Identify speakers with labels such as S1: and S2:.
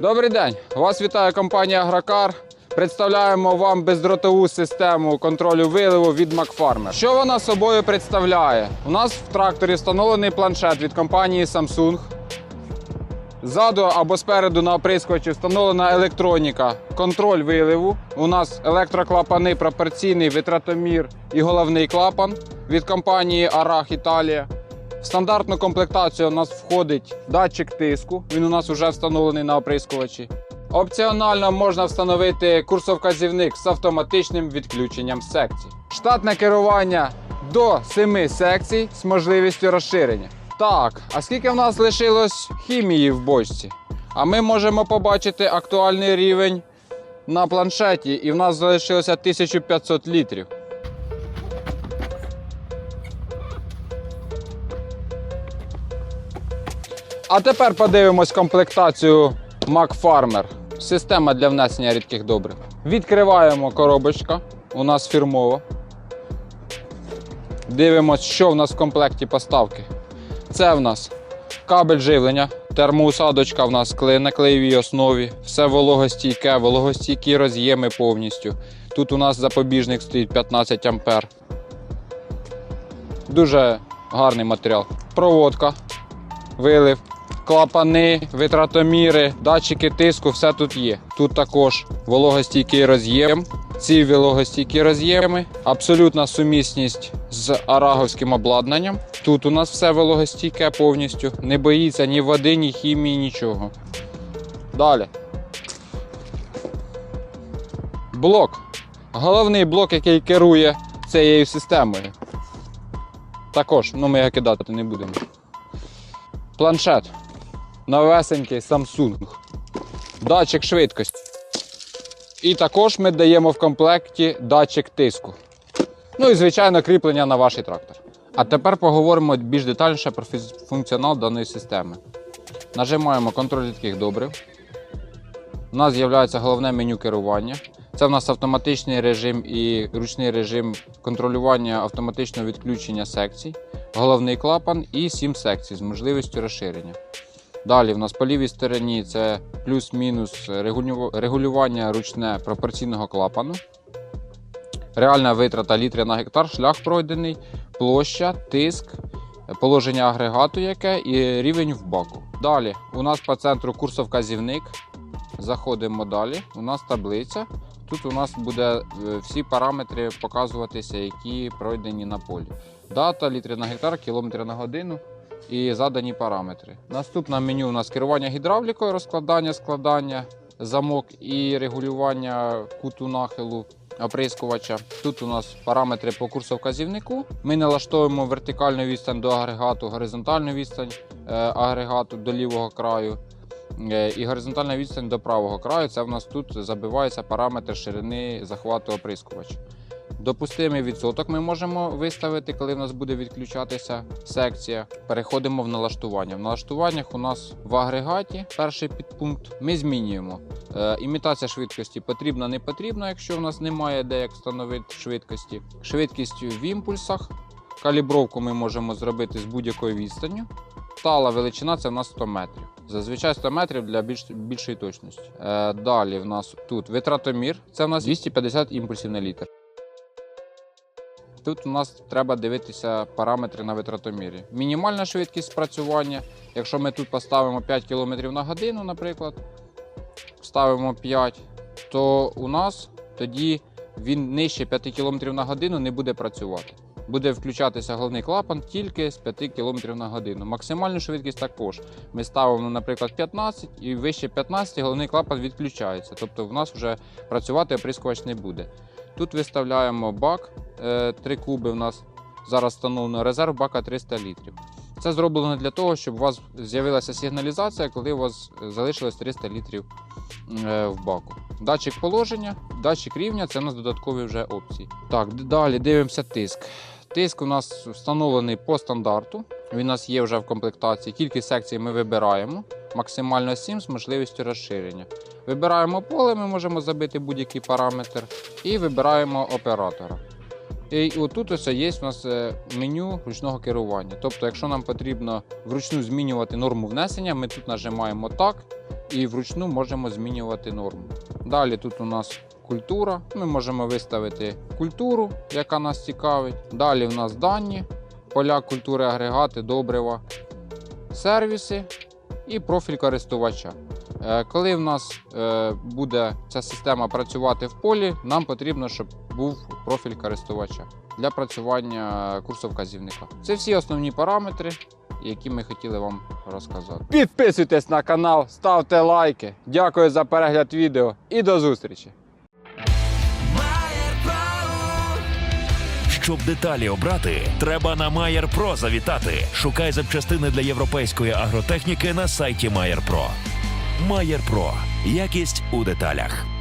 S1: Добрий день! Вас вітає компанія Агрокар. Представляємо вам бездротову систему контролю виливу від Макфармер. Що вона собою представляє? У нас в тракторі встановлений планшет від компанії Samsung. Ззаду або спереду на оприскувачі встановлена електроніка, контроль виливу. У нас електроклапани, пропорційний витратомір і головний клапан від компанії Arach Італія. В стандартну комплектацію у нас входить датчик тиску. Він у нас вже встановлений на оприскувачі. Опціонально можна встановити курсовказівник з автоматичним відключенням секцій. Штатне керування до 7 секцій з можливістю розширення. Так, а скільки в нас лишилось хімії в бочці? А ми можемо побачити актуальний рівень на планшеті, і в нас залишилося 1500 літрів. А тепер подивимось комплектацію Макфармер. Система для внесення рідких добрив. Відкриваємо коробочка. У нас фірмова. Дивимось, що в нас в комплекті поставки. Це в нас кабель живлення, термоусадочка в нас на клеєвій основі, все вологостійке, вологостійкі роз'єми повністю. Тут у нас запобіжник стоїть 15 ампер. Дуже гарний матеріал. Проводка, вилив, клапани, витратоміри, датчики тиску, все тут є. Тут також вологостійкий роз'єм. Ці вологостійкі роз'єми, абсолютна сумісність з араговським обладнанням. Тут у нас все вологостійке повністю. Не боїться ні води, ні хімії, нічого. Далі. Блок. Головний блок, який керує цією системою. Також, ну ми його кидати не будемо. Планшет. Новесенький Samsung. Датчик швидкості. І також ми даємо в комплекті датчик тиску. Ну і, звичайно, кріплення на ваш трактор. А тепер поговоримо більш детальніше про функціонал даної системи. Нажимаємо контроль рідких добрив. У нас з'являється головне меню керування. Це в нас автоматичний режим і ручний режим контролювання автоматичного відключення секцій, головний клапан і 7 секцій з можливістю розширення. Далі в нас по лівій стороні це плюс-мінус регулювання ручне пропорційного клапану. Реальна витрата літрів на гектар, шлях пройдений, площа, тиск, положення агрегату, яке і рівень в баку. Далі у нас по центру курсовказівник. Заходимо далі. У нас таблиця. Тут у нас буде е, всі параметри показуватися, які пройдені на полі. Дата, літри на гектар, кілометри на годину і задані параметри. Наступне меню у нас керування гідравлікою, розкладання, складання, замок і регулювання куту нахилу оприскувача. Тут у нас параметри по курсовказівнику. Ми налаштовуємо вертикальну відстань до агрегату, горизонтальну відстань е, агрегату до лівого краю. Е, І горизонтальна відстань до правого краю. Це в нас тут забивається параметр ширини захвату оприскувача. Допустимий відсоток ми можемо виставити, коли в нас буде відключатися секція. Переходимо в налаштування. В налаштуваннях у нас в агрегаті перший підпункт. Ми змінюємо. Е, імітація швидкості потрібна, не потрібна, якщо в нас немає де як встановити швидкості. Швидкість в імпульсах. Калібровку ми можемо зробити з будь-якою відстанню. Стала величина це в нас 100 метрів. Зазвичай 100 метрів для більш, більшої точності. Е, далі в нас тут витратомір. Це в нас 250 імпульсів на літр. Тут у нас треба дивитися параметри на витратомірі. Мінімальна швидкість спрацювання. Якщо ми тут поставимо 5 км на годину, наприклад, ставимо 5, то у нас тоді він нижче 5 км на годину не буде працювати. Буде включатися головний клапан тільки з 5 км на годину. Максимальну швидкість також. Ми ставимо, наприклад, 15 і вище 15 головний клапан відключається. Тобто в нас вже працювати оприскувач не буде. Тут виставляємо бак 3 куби. У нас зараз встановлено резерв бака 300 літрів. Це зроблено для того, щоб у вас з'явилася сигналізація, коли у вас залишилось 300 літрів е, в баку. Датчик положення, датчик рівня це у нас додаткові вже опції. Так, далі дивимося тиск. Тиск у нас встановлений по стандарту. Він у нас є вже в комплектації. Кількість секцій ми вибираємо. Максимально 7 з можливістю розширення. Вибираємо поле, ми можемо забити будь-який параметр, і вибираємо оператора. І отут ось є у нас е, меню ручного керування. Тобто, якщо нам потрібно вручну змінювати норму внесення, ми тут нажимаємо так, і вручну можемо змінювати норму. Далі тут у нас культура. Ми можемо виставити культуру, яка нас цікавить. Далі в нас дані, поля культури, агрегати, добрива, сервіси і профіль користувача. Е, Коли в нас е, буде ця система працювати в полі, нам потрібно, щоб був профіль користувача для працювання курсовказівника. Це всі основні параметри, які ми хотіли вам розказати. Підписуйтесь на канал, ставте лайки. Дякую за перегляд відео і до зустрічі!
S2: Щоб деталі обрати, треба на Pro завітати. Шукай запчастини для європейської агротехніки на сайті Pro. Mayer Про Якість у деталях.